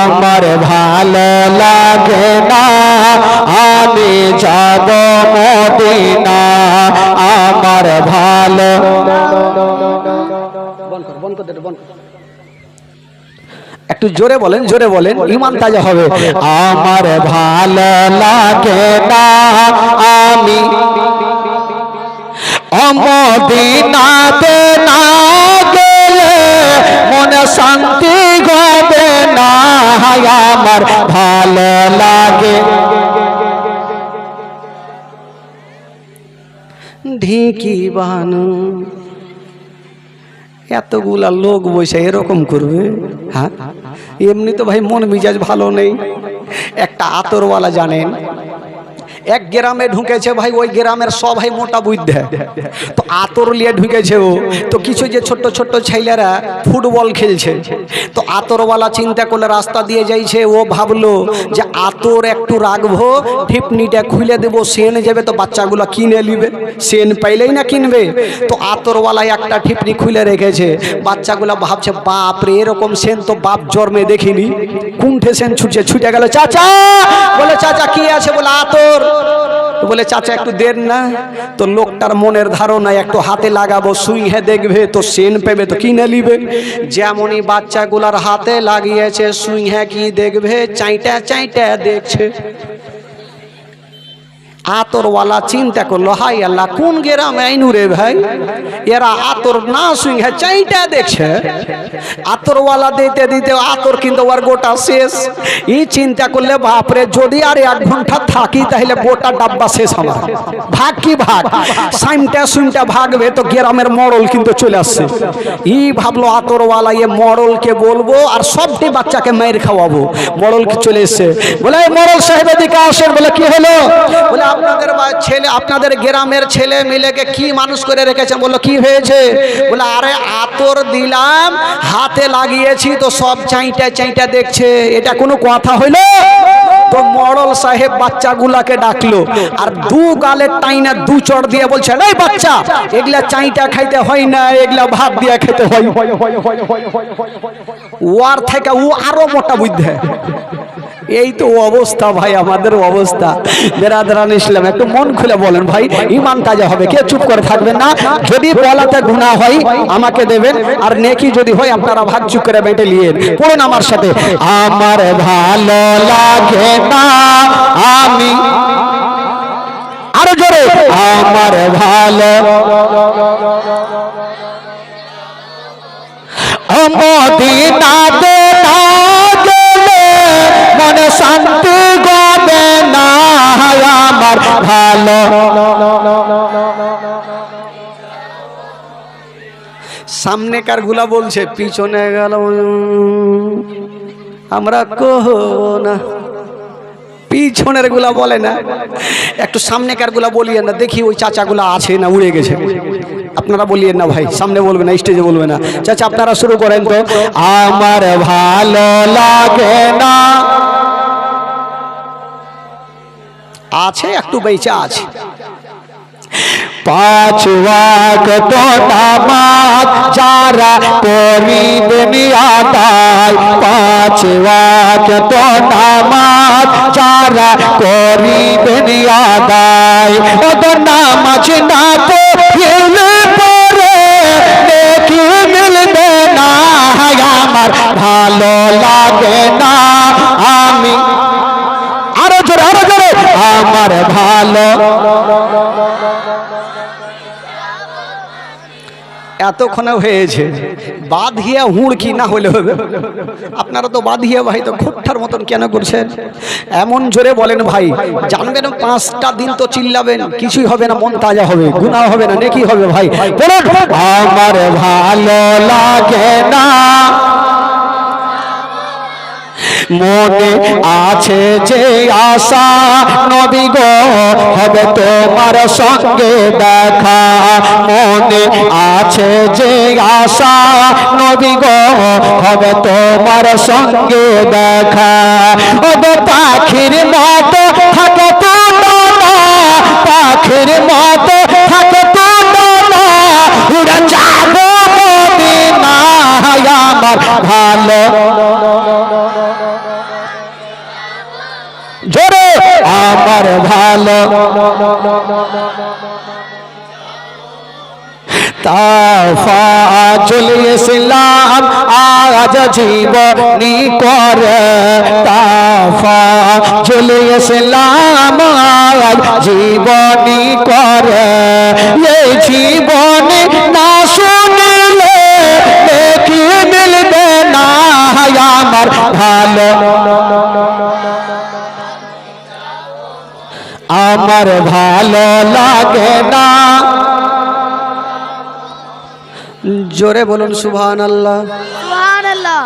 আমার ভালো লাগে না। আমি যাব মদিনা। আমার ভালো একটু জোরে বলেন জোরে বলেন ইমান তাজা হবে। আমার ভালো লাগে না। আমি অমদিনাতে না গেলে মনে শান্তি আমার ভালো লাগে। ঢিকি বানু এতগুলা লোক বসে এরকম করবে হ্যাঁ? এমনি তো ভাই মন মিজাজ ভালো নেই। একটা আতরওয়ালা জানেন এক গ্রামে ঢুকেছে ভাই, ওই গ্রামের সবাই মোটা বুদ্ধে। তো আতর লিয়ে ঢুকেছে ও। তো কিছু যে ছোট্ট ছোট্ট ছেলেরা ফুটবল খেলছে। তো আতরওয়ালা চিন্তা করলে রাস্তা দিয়ে যাইছে, ও ভাবলো যে আতর একটু রাখব ঠিপনিটা খুলে দেবো, সেন যাবে, তো বাচ্চাগুলো কিনে নিবে। সেন পাইলেই না কিনবে। তো আতরওয়ালা একটা ঠিপনি খুলে রেখেছে। বাচ্চাগুলো ভাবছে, বাপ রে, এরকম সেন তো বাপ জন্মে দেখিনি। কুণ্ঠে সেন ছুটছে, ছুটে গেল, চাচা! বলে, চাচা, কি আছে? বলে, আতর। বলে, চাচা, একটু দেন না। তো লোকটার মনের ধারণা একটু হাতে লাগাবো সুইহে দেখবে, তো সেন পেবে, তো কিনে নিবে। যেমনই বাচ্চাগুলার হাতে লাগিয়েছে সুইহে কি দেখবে? চাইটা চাইটা দেখছে। আতরওয়ালা চিন্তা করল, হাই আল্লাহ, কোন গ্রামে আইনু রে ভাই? এরা আতর না শুনে চাইটা দেখছে। আতরওয়ালা দিতে দিতে আতর কিন্তু ওর গোটা শেষ। ই চিন্তা করলে, বাপরে, যদি আর এক ঘণ্টা থাকি, তাহলে গোটা ডাব্বা শেষ আমার ভাগ কি ভাগ? সাইমটা সুইমটা ভাগবে তো গেরামের মরল কিন্তু চলে আসছে। ই ভাবলো, আতরওয়ালা, এ মরলকে বলব আর সবটি বাচ্চাকে মায়ের খাওয়াবো। মরল কি চলে এসছে? বলে মরল সাহেব এদিকে আসেন। বলে, কি হলো? বলে আপনাদের ছেলে, আপনাদের গ্রামের ছেলে মিলেকে কি মানুষ করে রেখেছেন বলল, কি হয়েছে? বলে, আরে আতর দিলাম, হাতে লাগিয়েছি, তো সব চাইটা চাইটা দেখছে। এটা কোনো কথা হইল? তো মরল সাহেব বাচ্চাগুলাকে ডাকলো, আর দু গালের টাইনা দু চড় দিয়ে বলছে, এই বাচ্চা, এগুলা চাইটা খাইতে হয় না, এগুলা ভাত দিয়ে খেতে হয়। ওয়ার থেকে ও আরও মোটা বুদ্ধে। এই তো অবস্থা ভাই, আমাদের অবস্থা। বেরাদারান ইসলাম, একটু মন খুলে বলেন ভাই ইমান তাজা হবে। কে চুপ করে থাকবেন না? যদি বলাতে গুণা হয়, আমাকে দেবেন। আর নেকি যদি হয়, আপনারা ভাগ চুপ করে বেটে নিয়ে পড়ুন আমার সাথে। আমার ভালো লাগে না, আমি আরও জোরে। আমার ভালো আমার ভালো। সামনেকারগুলা বলছে পিছনে গেল। আমরা কহ না। পিছনেরগুলা বলে না। একটু সামনেকারগুলা বলিয়ে না। দেখি ওই চাচাগুলা আছে না উড়ে গেছে। আপনারা বলিয়েন না ভাই সামনে বলবে না স্টেজে বলবে না। চাচা আপনারা শুরু করেন তো। আমার ভালো লাগে না। আছে, একটু বেচা আছে। পাঁচ ওয়াক্ত যারা করিবেন আদায় পাঁচ ওয়াক্ত নামাজ যারা করিবেন আদায় ওদ না দেখি মিলবে না। আমার ভালো লাগে না আমি আরও জোরে আরও জোরে আমার ভালো। এতক্ষণে হয়েছে, বাঁধিয়া হুড়কি না হলে হবে। আপনারা তো বাঁধিয়া ভাই, তো খুট্টার মতন কেন করছেন? এমন জোরে বলেন ভাই, জানবেন পাঁচটা দিন তো চিল্লাবেন, কিছুই হবে না, মন তাজা হবে গুণা হবে না, নেকি হবে ভাই। আমার ভালো লাগে না। মনে আছে যে আশা নবী গো হবে তোমার সঙ্গে দেখা। মনে আছে যে আশা নবী গো হবে তোমার সঙ্গে দেখা। ওগো পাখির মতো থাকে পাখির মতো থাকে উড়ে যাব আমার ভালো আমার ভালো। তাফাজুল ইসলাম আজ জীবনী করে তাফাজুল ইসলাম আজ জীবনী করে এই জীবনে না শুনলে দেখি মিলবে না আমার ভালো। আমার ভালো লাগে না। জোরে বলুন সুবহান আল্লাহ সুবহানাল্লাহ।